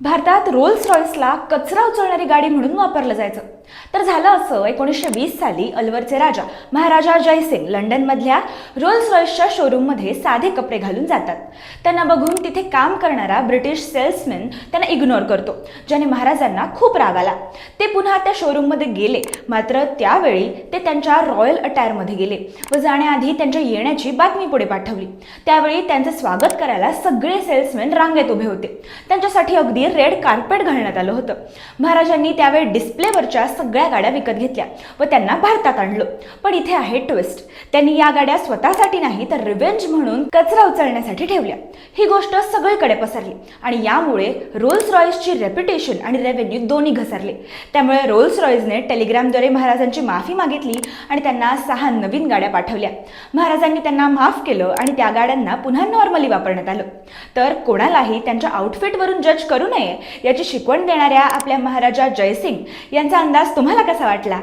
भारतात रोल्स रॉयसला कचरा उचलणारी गाडी म्हणून वापरलं जायचं. तर झालं असं एकोणीसशे वीस साली अलवरचे राजा महाराजा जयसिंग लंडनमधल्या रोल्स रॉयसच्या शोरूममध्ये साधे कपडे घालून जातात. त्यांना बघून तिथे काम करणारा ब्रिटिश सेल्समॅन त्यांना इग्नोर करतो ज्याने महाराजांना खूप राग आला. ते पुन्हा त्या शोरूममध्ये गेले. मात्र त्यावेळी ते त्यांच्या रॉयल अटायरमध्ये गेले व जाण्याआधी त्यांच्या येण्याची बातमी पुढे पाठवली. त्यावेळी त्यांचं स्वागत करायला सगळे सेल्समॅन रांगेत उभे होते. त्यांच्यासाठी अगदी रेड कार्पेट घालण्यात आलं होतं. महाराजांनी त्यावेळी डिस्प्लेवरच्या सगळ्या गाड्या विकत घेतल्या व त्यांना भारतात आणलं. पण इथे आहे ट्विस्ट त्यांनी या गाड्या स्वतःसाठी नाही तर रिव्हेंज म्हणून कचरा उचलण्यासाठी ठेवल्या. ही गोष्ट सगळीकडे पसरली आणि यामुळे रोल्स रॉयसची रेप्युटेशन आणि रेव्हेन्यू दोन्ही घसरले. त्यामुळे रोल्स रॉईजने टेलिग्रामद्वारे महाराजांची माफी मागितली आणि त्यांना सहा नवीन गाड्या पाठवल्या. महाराजांनी त्यांना माफ केलं आणि त्या गाड्यांना पुन्हा नॉर्मली वापरण्यात आलं. तर कोणालाही त्यांच्या आउटफिटवरून जज करू नये याची शिकवण देणाऱ्या आपल्या महाराजा जयसिंग यांचा अंदाज तुम्हाला कसा वाटला?